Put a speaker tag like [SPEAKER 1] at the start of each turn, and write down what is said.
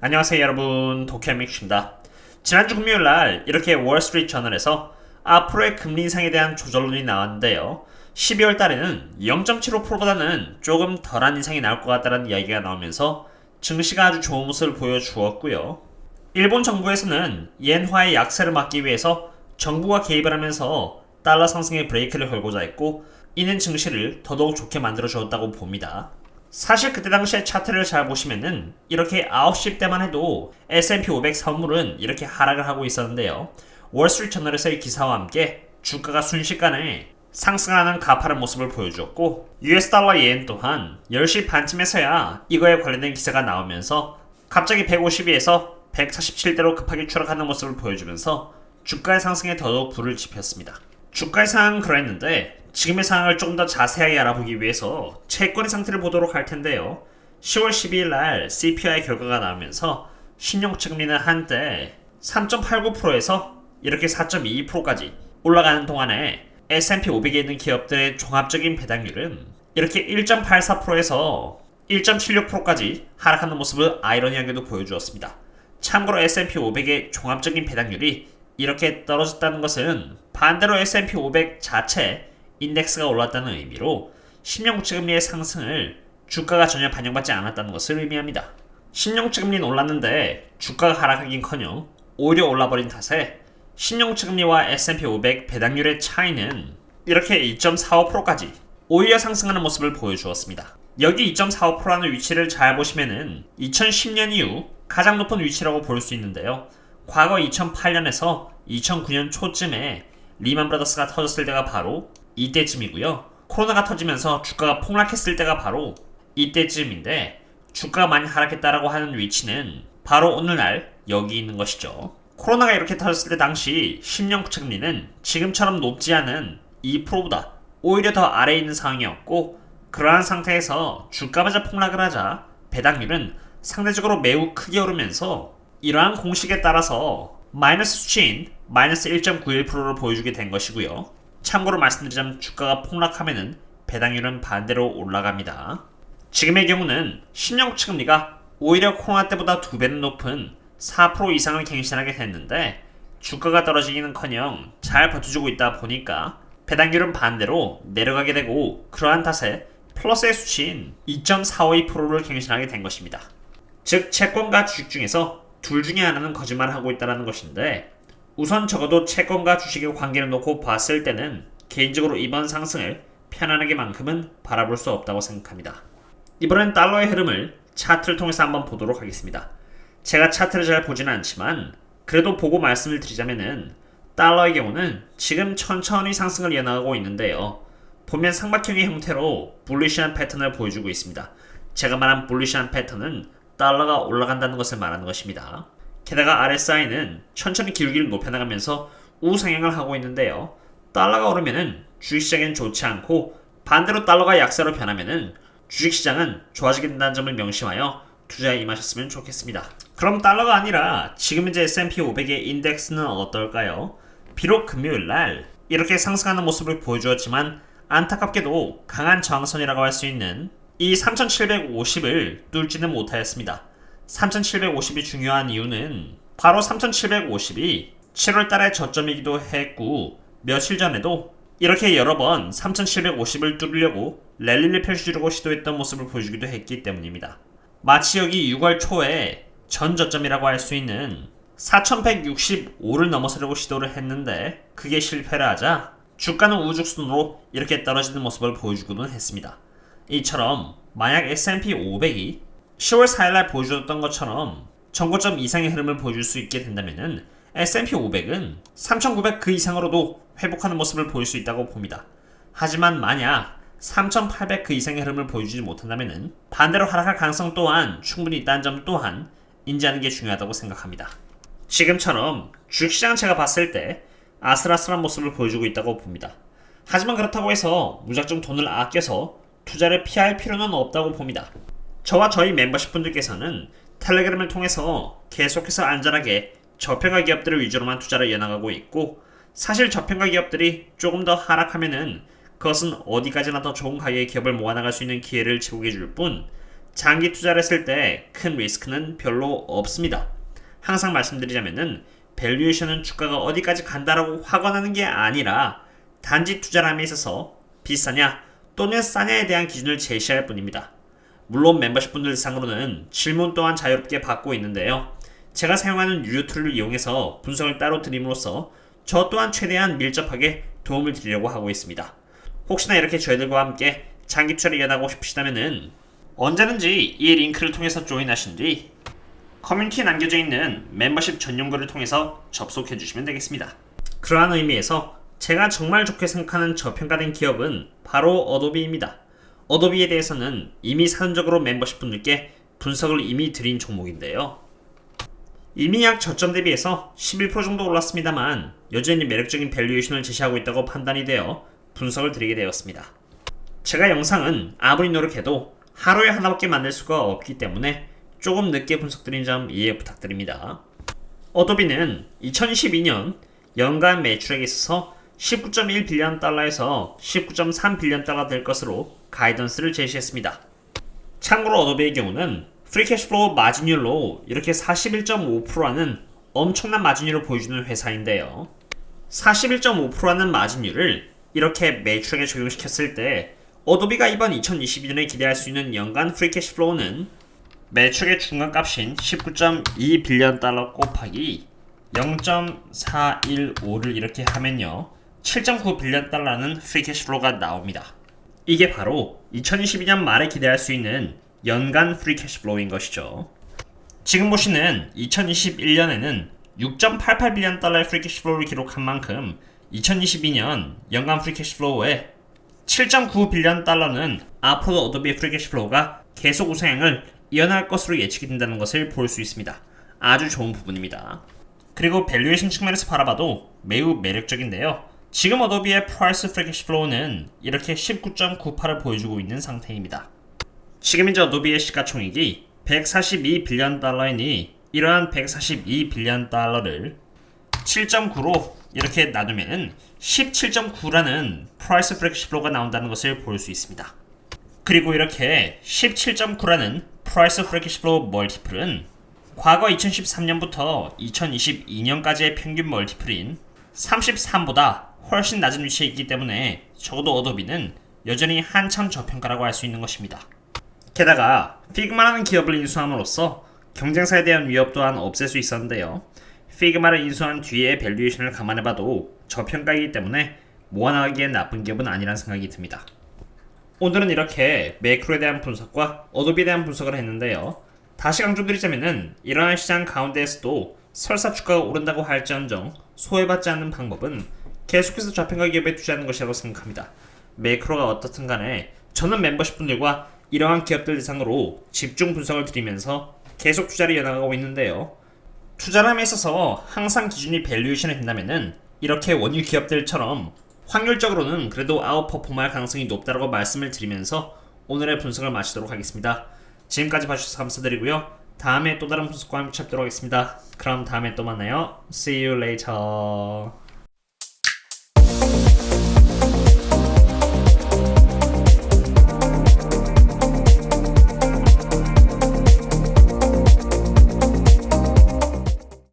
[SPEAKER 1] 안녕하세요 여러분 도쿄믹입니다. 지난주 금요일 날 이렇게 월스트리트 저널에서 앞으로의 금리 인상에 대한 조절론이 나왔는데요. 12월 달에는 0.75%보다는 조금 덜한 인상이 나올 것 같다는 이야기가 나오면서 증시가 아주 좋은 모습을 보여주었고요. 일본 정부에서는 엔화의 약세를 막기 위해서 정부가 개입을 하면서 달러 상승의 브레이크를 걸고자 했고 이는 증시를 더더욱 좋게 만들어 주었다고 봅니다. 사실 그때 당시에 차트를 잘 보시면은 이렇게 9시 때만 해도 S&P 500 선물은 이렇게 하락을 하고 있었는데요. 월스트리트 저널에서의 기사와 함께 주가가 순식간에 상승하는 가파른 모습을 보여주었고 US 달러 yen 또한 10시 반쯤에서야 이거에 관련된 기사가 나오면서 갑자기 152에서 147대로 급하게 추락하는 모습을 보여주면서 주가의 상승에 더더욱 불을 지폈습니다. 주가의 상황은 그랬는데 지금의 상황을 조금 더 자세하게 알아보기 위해서 채권의 상태를 보도록 할 텐데요. 10월 12일 날 CPI 결과가 나오면서 신용채 금리는 한때 3.89%에서 이렇게 4.22%까지 올라가는 동안에 S&P 500에 있는 기업들의 종합적인 배당률은 이렇게 1.84%에서 1.76%까지 하락하는 모습을 아이러니하게도 보여주었습니다. 참고로 S&P 500의 종합적인 배당률이 이렇게 떨어졌다는 것은 반대로 S&P 500 자체 인덱스가 올랐다는 의미로 10년 국채 금리의 상승을 주가가 전혀 반영받지 않았다는 것을 의미합니다. 10년 국채 금리는 올랐는데 주가가 하락하긴커녕 오히려 올라버린 탓에 10년 국채 금리와 S&P 500 배당률의 차이는 이렇게 2.45%까지 오히려 상승하는 모습을 보여주었습니다. 여기 2.45%라는 위치를 잘 보시면은 2010년 이후 가장 높은 위치라고 볼 수 있는데요. 과거 2008년에서 2009년 초쯤에 리만 브라더스가 터졌을 때가 바로 이때쯤이고요. 코로나가 터지면서 주가가 폭락했을 때가 바로 이때쯤인데 주가가 많이 하락했다라고 하는 위치는 바로 오늘날 여기 있는 것이죠. 코로나가 이렇게 터졌을 때 당시 10년 국채 금리는 지금처럼 높지 않은 2%보다 오히려 더 아래에 있는 상황이었고 그러한 상태에서 주가마저 폭락을 하자 배당률은 상대적으로 매우 크게 오르면서 이러한 공식에 따라서 마이너스 수치인 마이너스 1.91%를 보여주게 된 것이고요. 참고로 말씀드리자면 주가가 폭락하면은 배당률은 반대로 올라갑니다. 지금의 경우는 10년 국채 금리가 오히려 코로나 때보다 두 배는 높은 4% 이상을 갱신하게 됐는데 주가가 떨어지기는커녕 잘 버텨주고 있다 보니까 배당률은 반대로 내려가게 되고 그러한 탓에 플러스의 수치인 2.452%를 갱신하게 된 것입니다. 즉 채권과 주식 중에서 둘 중에 하나는 거짓말을 하고 있다는 것인데 우선 적어도 채권과 주식의 관계를 놓고 봤을 때는 개인적으로 이번 상승을 편안하게만큼은 바라볼 수 없다고 생각합니다. 이번엔 달러의 흐름을 차트를 통해서 한번 보도록 하겠습니다. 제가 차트를 잘 보지는 않지만 그래도 보고 말씀을 드리자면은 달러의 경우는 지금 천천히 상승을 이어나가고 있는데요. 보면 삼각형의 형태로 불리시한 패턴을 보여주고 있습니다. 제가 말한 불리시한 패턴은 달러가 올라간다는 것을 말하는 것입니다. 게다가 RSI는 천천히 기울기를 높여나가면서 우상향을 하고 있는데요. 달러가 오르면은 주식시장엔 좋지 않고 반대로 달러가 약세로 변하면은 주식시장은 좋아지게 된다는 점을 명심하여 투자에 임하셨으면 좋겠습니다. 그럼 달러가 아니라 지금 현재 S&P 500의 인덱스는 어떨까요? 비록 금요일 날 이렇게 상승하는 모습을 보여주었지만 안타깝게도 강한 저항선이라고 할 수 있는 이 3750을 뚫지는 못하였습니다. 3750이 중요한 이유는 바로 3750이 7월 달의 저점이기도 했고 며칠 전에도 이렇게 여러 번 3750을 뚫으려고 랠리를 펼치려고 시도했던 모습을 보여주기도 했기 때문입니다. 마치 여기 6월 초에 전 저점이라고 할 수 있는 4165를 넘어서려고 시도를 했는데 그게 실패를 하자 주가는 우죽순으로 이렇게 떨어지는 모습을 보여주고는 했습니다. 이처럼 만약 S&P 500이 10월 4일날 보여주었던 것처럼 전고점 이상의 흐름을 보여줄 수 있게 된다면 S&P 500은 3,900 그 이상으로도 회복하는 모습을 보일 수 있다고 봅니다. 하지만 만약 3,800 그 이상의 흐름을 보여주지 못한다면 반대로 하락할 가능성 또한 충분히 있다는 점 또한 인지하는 게 중요하다고 생각합니다. 지금처럼 주식시장 제가 봤을 때 아슬아슬한 모습을 보여주고 있다고 봅니다. 하지만 그렇다고 해서 무작정 돈을 아껴서 투자를 피할 필요는 없다고 봅니다. 저와 저희 멤버십 분들께서는 텔레그램을 통해서 계속해서 안전하게 저평가 기업들을 위주로만 투자를 이어나가고 있고 사실 저평가 기업들이 조금 더 하락하면은 그것은 어디까지나 더 좋은 가격의 기업을 모아나갈 수 있는 기회를 제공해 줄 뿐 장기 투자를 했을 때 큰 리스크는 별로 없습니다. 항상 말씀드리자면은 밸류에이션은 주가가 어디까지 간다라고 확언하는 게 아니라 단지 투자함에 있어서 비싸냐 또는 싸냐에 대한 기준을 제시할 뿐입니다. 물론 멤버십 분들 대상으로는 질문 또한 자유롭게 받고 있는데요. 제가 사용하는 유료 툴을 이용해서 분석을 따로 드림으로써 저 또한 최대한 밀접하게 도움을 드리려고 하고 있습니다. 혹시나 이렇게 저희들과 함께 장기 투자를 이어나가고 싶으시다면은 언제든지 이 링크를 통해서 조인하신 뒤 커뮤니티에 남겨져 있는 멤버십 전용 글을 통해서 접속해 주시면 되겠습니다. 그러한 의미에서 제가 정말 좋게 생각하는 저평가된 기업은 바로 어도비입니다. 어도비에 대해서는 이미 사전적으로 멤버십 분들께 분석을 이미 드린 종목인데요. 이미 약 저점 대비해서 11% 정도 올랐습니다만 여전히 매력적인 밸류에이션을 제시하고 있다고 판단이 되어 분석을 드리게 되었습니다. 제가 영상은 아무리 노력해도 하루에 하나밖에 만들 수가 없기 때문에 조금 늦게 분석드린 점 이해 부탁드립니다. 어도비는 2012년 연간 매출액에 있어서 19.1 빌리언 달러에서 19.3 빌리언 달러 될 것으로 가이던스를 제시했습니다. 참고로 어도비의 경우는 프리캐시플로우 마진율로 이렇게 41.5%라는 엄청난 마진율을 보여주는 회사인데요. 41.5%라는 마진율을 이렇게 매출액에 적용시켰을 때 어도비가 이번 2022년에 기대할 수 있는 연간 프리캐시플로우는 매출의 중간값인 19.2 빌리언 달러 곱하기 0.415를 이렇게 하면요. 7.9 빌리언 달러는 프리캐시플로우가 나옵니다. 이게 바로 2022년 말에 기대할 수 있는 연간 프리 캐시플로우인 것이죠. 지금 보시는 2021년에는 6.88 빌리언 달러의 프리 캐시플로우를 기록한 만큼 2022년 연간 프리 캐시플로우에 7.9 빌리언 달러는 앞으로도 어도비의 프리 캐시플로우가 계속 우상향을 이어날 것으로 예측이 된다는 것을 볼 수 있습니다. 아주 좋은 부분입니다. 그리고 밸류에이션 측면에서 바라봐도 매우 매력적인데요. 지금 어도비의 프라이스 프리캐시 플로우는 이렇게 19.98을 보여주고 있는 상태입니다. 지금 이제 어도비의 시가총액이 142 빌리언 달러이니 이러한 142 빌리언 달러를 7.9로 이렇게 나누면 17.9라는 프라이스 프리캐시 플로우가 나온다는 것을 볼 수 있습니다. 그리고 이렇게 17.9라는 프라이스 프리캐시 플로우 멀티플은 과거 2013년부터 2022년까지의 평균 멀티플인 33보다 훨씬 낮은 위치에 있기 때문에 적어도 어도비는 여전히 한참 저평가라고 할 수 있는 것입니다. 게다가 피그마라는 기업을 인수함으로써 경쟁사에 대한 위협 또한 없앨 수 있었는데요. 피그마를 인수한 뒤에 밸류에이션을 감안해봐도 저평가이기 때문에 모아나가기엔 나쁜 기업은 아니란 생각이 듭니다. 오늘은 이렇게 매크로에 대한 분석과 어도비에 대한 분석을 했는데요. 다시 강조드리자면은 이러한 시장 가운데에서도 설사 주가가 오른다고 할지언정 소외받지 않는 방법은 계속해서 저평가 기업에 투자하는 것이라고 생각합니다. 매크로가 어떻든 간에 저는 멤버십 분들과 이러한 기업들 대상으로 집중 분석을 드리면서 계속 투자를 이어나가고 있는데요. 투자를 함에 있어서 항상 기준이 밸류에이션이 된다면은 이렇게 원유 기업들처럼 확률적으로는 그래도 아웃 퍼폼할 가능성이 높다고 말씀을 드리면서 오늘의 분석을 마치도록 하겠습니다. 지금까지 봐주셔서 감사드리고요. 다음에 또 다른 분석과 함께 찾도록 하겠습니다. 그럼 다음에 또 만나요. See you later.